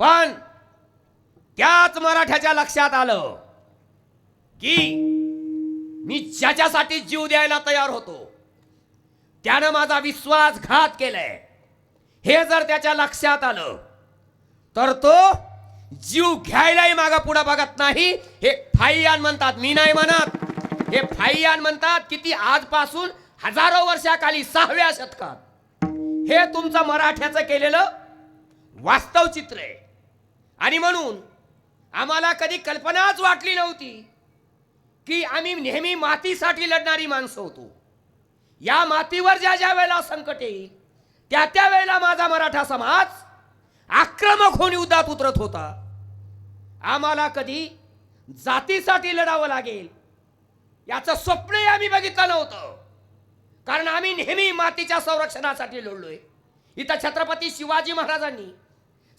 पण त्याच मराठ्याच्या लक्षात आलं की मी ज्याच्यासाठी जीव द्यायला तयार होतो त्यानं माझा विश्वासघात केलाय. हे जर त्याच्या लक्षात आलं तर तो जीव घ्यायलाही मागा पुढे बघत नाही. हे फाईयान म्हणतात मी नाही म्हणत. हे फाईयान म्हणतात किती आजपासून हजारो वर्षाखाली सहाव्या शतकात. हे तुमचं मराठ्याचं केलेलं वास्तव चित्र आहे. आणि म्हणून आम्हाला कधी कल्पनाच वाटली नव्हती की आम्ही नेहमी मातीसाठी लढणारी माणसं होतो. या मातीवर ज्या ज्या वेळेला संकट येईल त्या त्या वेळेला माझा मराठा समाज आक्रमक होऊन युद्धात उतरत होता. आम्हाला कधी जातीसाठी लढावं लागेल याचं स्वप्नही आम्ही बघितलं नव्हतं. कारण आम्ही नेहमी मातीच्या संरक्षणासाठी लढलोय. इथं छत्रपती शिवाजी महाराजांनी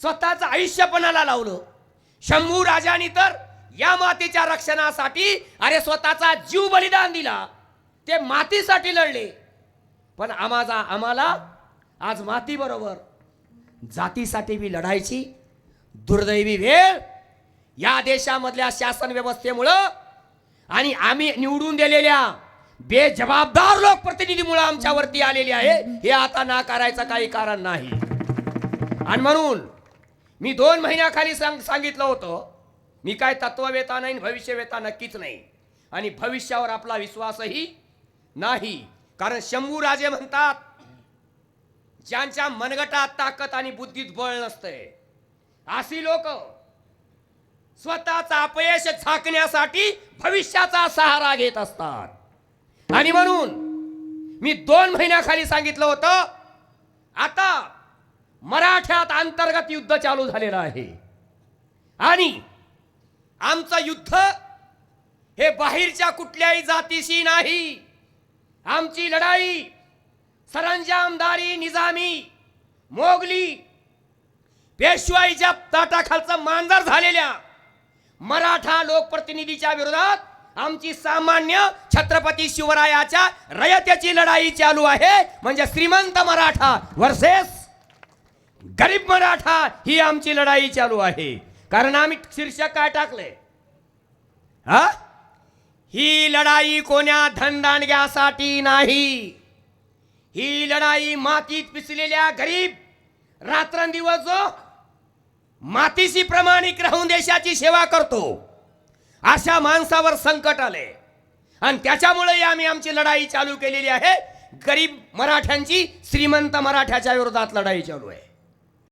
स्वतःचं आयुष्य पणाला लावलं. शंभू राजानी तर या मातीच्या रक्षणासाठी अरे स्वतःचा जीव बलिदान दिला. ते मातीसाठी लढले. पण आम्हाला आम्हाला आज मातीबरोबर जातीसाठी बी लढायची दुर्दैवी वेळ या देशामधल्या शासन व्यवस्थेमुळं आणि आम्ही निवडून दिलेल्या बेजबाबदार लोकप्रतिनिधीमुळे आमच्यावरती आलेले आहे. हे आता नाकारायचं काही कारण नाही. आणि म्हणून मी दोन महिन्याखाली सांग सांगितलं होतं मी काय तत्ववेता नाही भविष्यवेता नक्कीच नाही. आणि भविष्यावर आपला विश्वासही नाही. कारण शंभू राजे म्हणतात ज्यांच्या मनगटात ताकद आणि बुद्धीत बळ नसतंय अशी लोक स्वतःचा अपयश झाकण्यासाठी भविष्याचा सहारा घेत असतात. आणि म्हणून मी दोन महिन्याखाली सांगितलं होतं आता मराठ्यात अंतर्गत युद्ध चालू झालेलं आहे. आणि आमचं युद्ध हे बाहेरच्या कुठल्याही जातीशी नाही. आमची लढाई सरंजामदारी निजामी मोगली पेशवाईच्या ताटाखालचं मांजर झालेल्या मराठा लोकप्रतिनिधीच्या विरोधात आमची सामान्य छत्रपती शिवरायाच्या रयतेची लढाई चालू आहे. म्हणजे श्रीमंत मराठा वर्सेस गरीब मराठा ही आमची लढाई चालू आहे. कारण आम्ही शीर्षक काय टाकले हा? ही लढाई कोण्या धनदांडग्यासाठी नाही. ही लढाई मातीत पिसलेल्या गरीब रात्रंदिवस जो मातीशी प्रमाणिक राहून देशाची सेवा करतो अशा माणसावर संकट आले. आणि त्याच्यामुळे आम्ही आमची लढाई चालू केलेली आहे. गरीब मराठ्यांची श्रीमंत मराठ्याच्या विरोधात लढाई चालू आहे.